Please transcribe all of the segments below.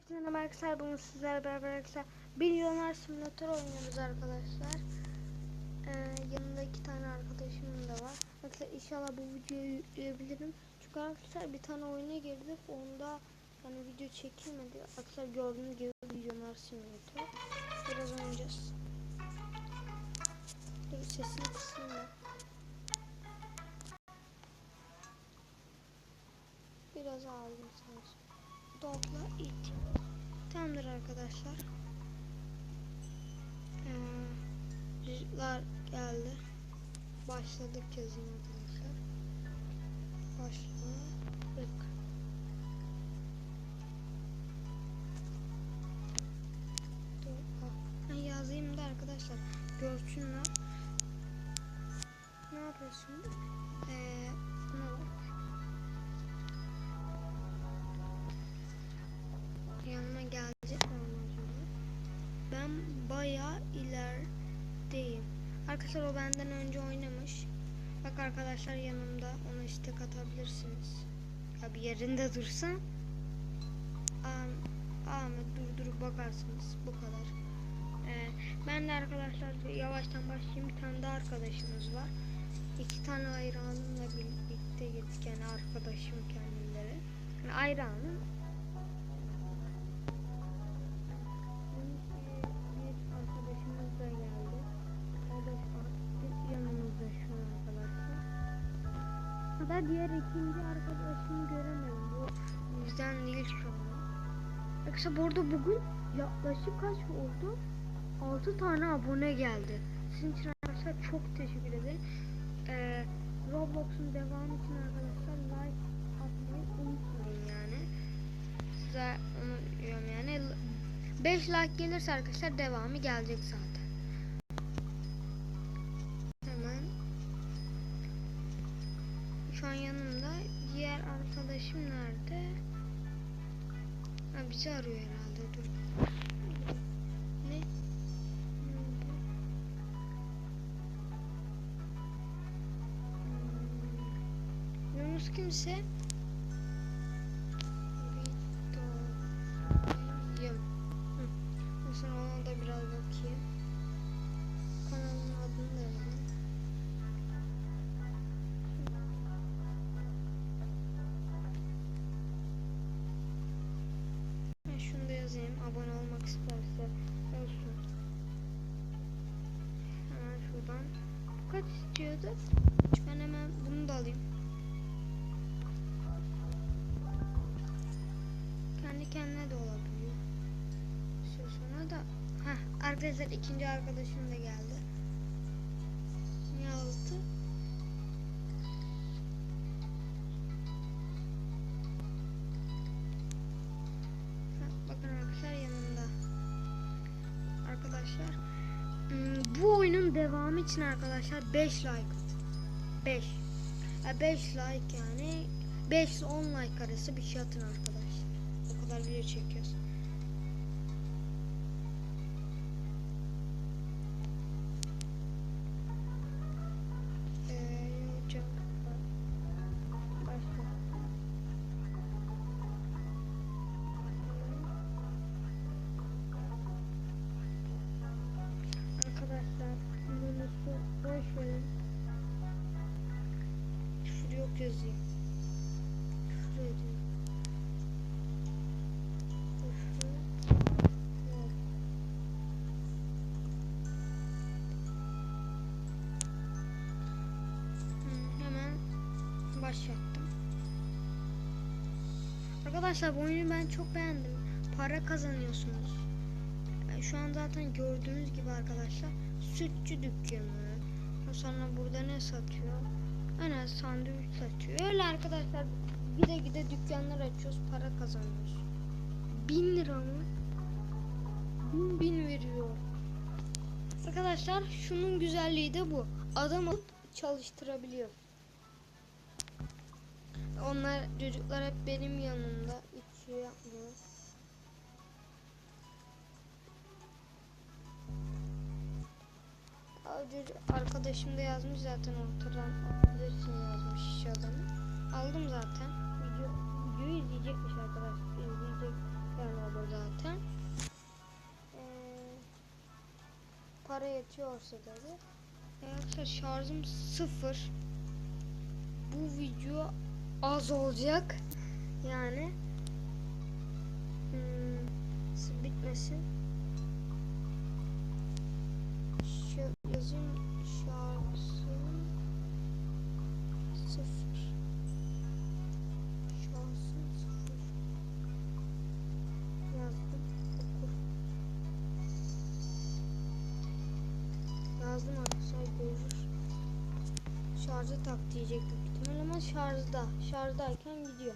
Hepinize merhaba arkadaşlar. Bugün sizlerle beraber arkadaşlar Milyoner Simülatör oynuyoruz arkadaşlar. Ee, yanında iki tane arkadaşım da var. Arkadaşlar inşallah bu videoyu yükleyebilirim. Çünkü arkadaşlar bir tane oyuna girdik. Onda yani video çekilmedi. Arkadaşlar gördüğünüz gibi Milyoner Simülatör. Biraz oynayacağız. Sesini kısayım da. Biraz ağırlayayım sanırım. Dogla it. Tamamdır arkadaşlar. Ee, rüzgar geldi. Başladık yazayım arkadaşlar. Başladık. Bak. Ha, yazayım da arkadaşlar görsünler. Ne yapıyorsun? Arkadaşlar o benden önce oynamış. Bak arkadaşlar yanımda ona istek atabilirsiniz. Ya bir yerinde dursa Ah- Ahmet durdurup bakarsınız. Bu kadar. Ee, ben de arkadaşlar yavaştan başlayayım. Bir tane daha arkadaşımız var. İki tane hayranımla birlikte gittik. Yani arkadaşım kendileri. Yani hayranım Hatta diğer ikinci arkadaşımı göremedim. Bu yüzden değil şu an. Yoksa burada bugün yaklaşık kaç oldu? 6 tane abone geldi. Sizin için arkadaşlar çok teşekkür ederim. Ee, Roblox'un devamı için arkadaşlar like atmayı unutmayın yani. Size onu yani. 5 like gelirse arkadaşlar devamı gelecek zaten. Diğer arkadaşım nerede? Ha, bizi arıyor herhalde. Dur. Ne? Hmm. Yunus kimse? İstiyordu? Ben hemen bunu da alayım. Kendi kendine de olabiliyor. Şu sonra da Heh, arkadaşlar ikinci arkadaşım da geldi. Yazdı. İçin arkadaşlar 5 like atın. 5. 5 like yani 5 ile 10 like arası bir şey atın arkadaşlar. O kadar video çekiyoruz. Başlattım. Arkadaşlar bu oyunu ben çok beğendim. Para kazanıyorsunuz. Yani Şu an zaten gördüğünüz gibi arkadaşlar sütçü dükkanı. Sonra burada ne satıyor? Aynen sandviç satıyor. Öyle arkadaşlar gide gide dükkanlar açıyoruz para kazanıyoruz. Bin lira mı? Bin bin veriyor. Arkadaşlar şunun güzelliği de bu. Adam çalıştırabiliyor. Onlar çocuklar hep benim yanımda. Hiç şey yapmıyor. Arkadaşım da yazmış zaten ortadan alabilirsin yazmış iş adamı. Aldım zaten. Video, video izleyecekmiş arkadaş. İzleyecek galiba zaten. Ee, para yetiyorsa dedi. Arkadaşlar şarjım sıfır. Az olacak. Yani hmm, bitmesin. Şu yazayım şarjım sıfır. Şarjım sıfır. Yazdım. Okur. Yazdım arkadaşlar görür. Şarjı tak diyecek büyük ihtimal ama şarjda. Şarjdayken gidiyor.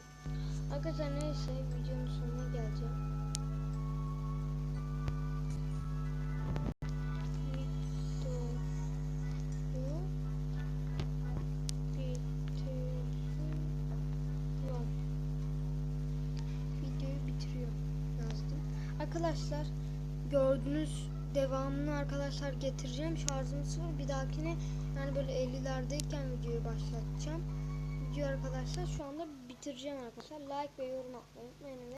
Arkadaşlar neyse videonun sonuna geleceğim. Videoyu bitiriyor yazdım. Arkadaşlar gördüğünüz devamını arkadaşlar getireceğim. Şarjım sıfır. Bir dahakine yani böyle 50'lerdeyken videoyu başlatacağım. Video arkadaşlar şu anda bitireceğim arkadaşlar. Like ve yorum atmayı unutmayın ve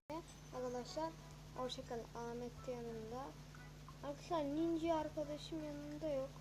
arkadaşlar hoşçakalın. Ahmet de yanımda. Arkadaşlar Ninja arkadaşım yanımda yok.